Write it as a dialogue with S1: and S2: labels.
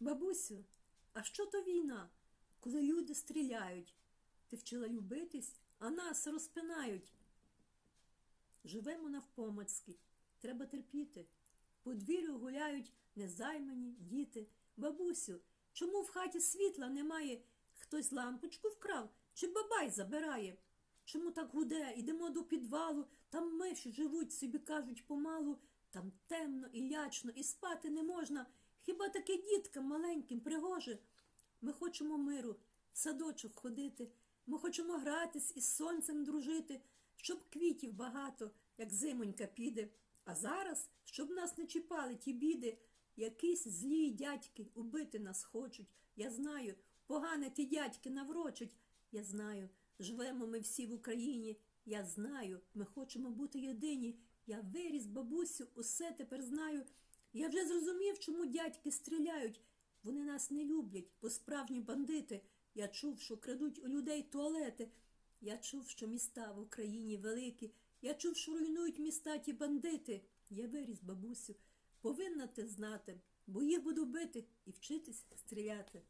S1: Бабусю, а що то війна, коли люди стріляють? Ти вчила любитись, а нас розпинають. Живемо навпомацьки, треба терпіти. По двір'ю гуляють незаймані діти. Бабусю, чому в хаті світла немає? Хтось лампочку вкрав чи бабай забирає? Чому так гуде? Ідемо до підвалу, там миші живуть, собі кажуть помалу, там темно і лячно, і спати не можна. Хіба таке діткам маленьким пригоже? Ми хочемо миру, в садочок ходити. Ми хочемо гратись із сонцем дружити, щоб квітів багато, як зимонька піде. А зараз, щоб нас не чіпали ті біди, якісь злі дядьки убити нас хочуть. Я знаю, погане ті дядьки наврочать. Я знаю, живемо ми всі в Україні. Я знаю, ми хочемо бути єдині. Я виріс, бабусю, усе тепер знаю. Я вже зрозумів, чому дядьки стріляють. Вони нас не люблять, бо справжні бандити. Я чув, що крадуть у людей туалети. Я чув, що міста в Україні великі. Я чув, що руйнують міста ті бандити. Я виріс, бабусю. Повинна ти знати, бо їх буду бити і вчитись стріляти.